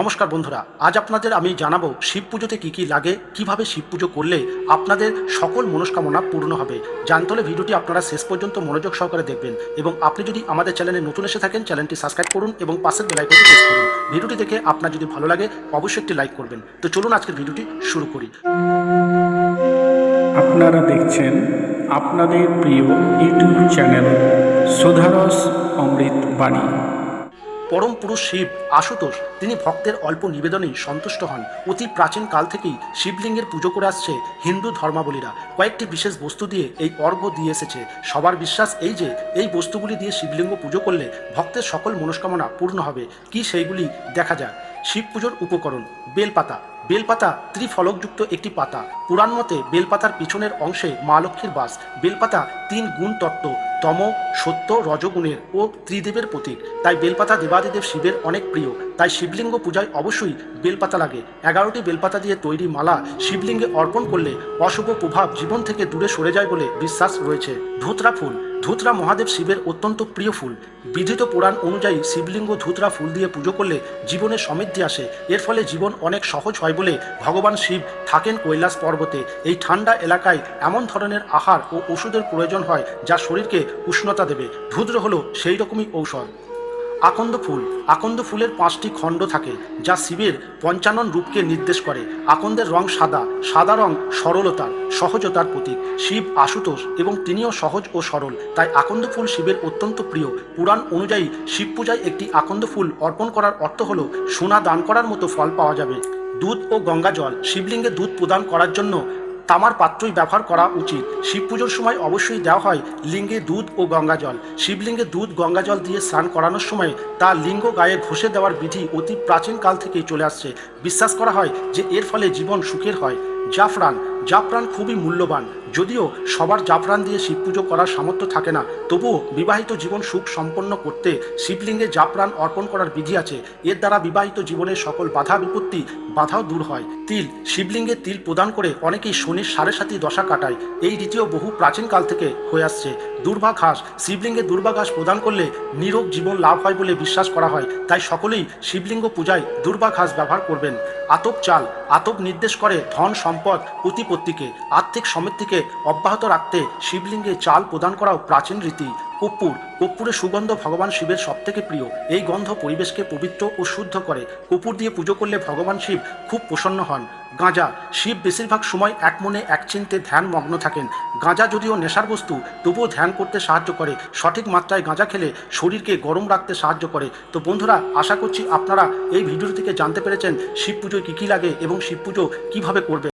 নমস্কার বন্ধুরা, আজ আপনাদের আমি জানাব শিব পুজোতে কী কী লাগে, কীভাবে শিব পুজো করলে আপনাদের সকল মনস্কামনা পূর্ণ হবে। জানতে হলে ভিডিওটি আপনারা শেষ পর্যন্ত মনোযোগ সহকারে দেখবেন এবং আপনি যদি আমাদের চ্যানেলে নতুন এসে থাকেন, চ্যানেলটি সাবস্ক্রাইব করুন এবং পাশের বেলাইকনটি প্রেস করুন। ভিডিওটি দেখে আপনার যদি ভালো লাগে, অবশ্যই একটি লাইক করবেন। তো চলুন আজকের ভিডিওটি শুরু করি। আপনারা দেখছেন আপনাদের প্রিয় ইউটিউব চ্যানেল সুধারস অমৃত বাণী। পরম পুরুষ শিব আশুতোষ। তিনি ভক্তের অল্প নিবেদনেই সন্তুষ্ট হন। অতি প্রাচীন কাল থেকেই শিবলিঙ্গের পুজো করে আসছে হিন্দু ধর্মাবলীরা। কয়েকটি বিশেষ বস্তু দিয়ে এই অর্ঘ্য দিয়ে এসেছে। সবার বিশ্বাস এই যে, এই বস্তুগুলি দিয়ে শিবলিঙ্গ পুজো করলে ভক্তের সকল মনস্কামনা পূর্ণ হবে। কি সেইগুলি দেখা যাক। শিব পুজোর উপকরণ, বেলপাতা। বেলপাতা ত্রিফলকযুক্ত একটি পাতা। পুরাণ মতে বেলপাতার পিছনের অংশে মা লক্ষ্মীর বাস। বেলপাতা তিন গুণ তত্ত্ব, তম, সত্য, রজগুণের ও ত্রিদেবের প্রতীক। তাই বেলপাতা দেবাদিদেব শিবের অনেক প্রিয়। তাই শিবলিঙ্গ পূজায় অবশ্যই বেলপাতা লাগে। এগারোটি বেলপাতা দিয়ে তৈরি মালা শিবলিঙ্গে অর্পণ করলে অশুভ প্রভাব জীবন থেকে দূরে সরে যায় বলে বিশ্বাস রয়েছে। ধুতরা ফুল। ধুতরা মহাদেব শিবের অত্যন্ত প্রিয় ফুল। বিধিত পুরাণ অনুযায়ী শিবলিঙ্গ ধুতরা ফুল দিয়ে পুজো করলে জীবনে সমৃদ্ধি আসে। এর ফলে জীবন অনেক সহজ হয় বলে ভগবান শিব থাকেন কৈলাস পর্বতে। এই ঠান্ডা এলাকায় এমন ধরনের আহার ও ওষুধের প্রয়োজন হয় যা শরীরকে উষ্ণতা দেবে। ধুদ্র হলো সেই রকমই ঔষধ। আকন্দ ফুল। আকন্দ ফুলের পাঁচটি খণ্ড থাকে, যা শিবের পঞ্চানন রূপকে নির্দেশ করে। আকন্দের রং সাদা সাদা রং সরলতার, সহজতার প্রতীক। শিব আশুতোষ এবং তিনিও সহজ ও সরল। তাই আকন্দ ফুল শিবের অত্যন্ত প্রিয়। পুরাণ অনুযায়ী শিব পূজায় একটি আকন্দ ফুল অর্পণ করার অর্থ হল সোনা দান করার মতো ফল পাওয়া যাবে। দুধ ও গঙ্গা জল শিবলিঙ্গে দুধ প্রদান করার জন্য তামার পাত্রই ব্যবহার করা উচিত। শিব পুজোর সময় অবশ্যই দেওয়া হয় লিঙ্গে দুধ ও গঙ্গা জল। শিবলিঙ্গে দুধ, গঙ্গা জল দিয়ে স্নান করানোর সময় তা লিঙ্গ গায়ে ঘষে দেওয়ার বিধি অতি প্রাচীন কাল থেকেই চলে আসছে। বিশ্বাস করা হয় যে এর ফলে জীবন সুখের হয়। জাফরান জাফরান খুবই মূল্যবান। যদিও সবার জাফরান দিয়ে শিব পুজো করার সামর্থ্য থাকে না, তবুও বিবাহিত জীবন সুখ সম্পন্ন করতে শিবলিঙ্গে জাফরান অর্পণ করার বিধি আছে। এর দ্বারা বিবাহিত জীবনের সকল বাধা বিপত্তি, বাধাও দূর হয়। তিল, শিবলিঙ্গে তিল প্রদান করে অনেকেই শনির সাড়ে সাতি দশা কাটায়। এই রীতিও বহু প্রাচীন কাল থেকে হয়ে আসছে। দুর্বা ঘাস, শিবলিঙ্গে দুর্বা ঘাস প্রদান করলে নিরোগ জীবন লাভ হয় বলে বিশ্বাস করা হয়। তাই সকলেই শিবলিঙ্গ পূজায় দুর্বা ঘাস ব্যবহার করবেন। আতপ চাল আতপ নির্দেশ করে ধন সম্পদ প্রতিপত্তিকে আর্থিক সমৃদ্ধিকে অব্যাহত রাখতে শিবলিঙ্গে চাল প্রদান করাও প্রাচীন রীতি। কর্পূর কর্পূরের সুগন্ধ ভগবান শিবের সবথেকে প্রিয়। এই গন্ধ পরিবেশকে পবিত্র ও শুদ্ধ করে। কর্পূর দিয়ে পুজো করলে ভগবান শিব খুব প্রসন্ন হন। গাঁজা। শিব বেশিরভাগ সময় এক মনে এক চিন্তে ধ্যান মগ্ন থাকেন। গাঁজা যদিও নেশার বস্তু, তবুও ধ্যান করতে সাহায্য করে। সঠিক মাত্রায় গাঁজা খেলে শরীরকে গরম রাখতে সাহায্য করে। তো বন্ধুরা, আশা করছি আপনারা এই ভিডিও থেকে জানতে পেরেছেন শিব পুজোয় কী কী লাগে এবং শিব পুজো কীভাবে করবে।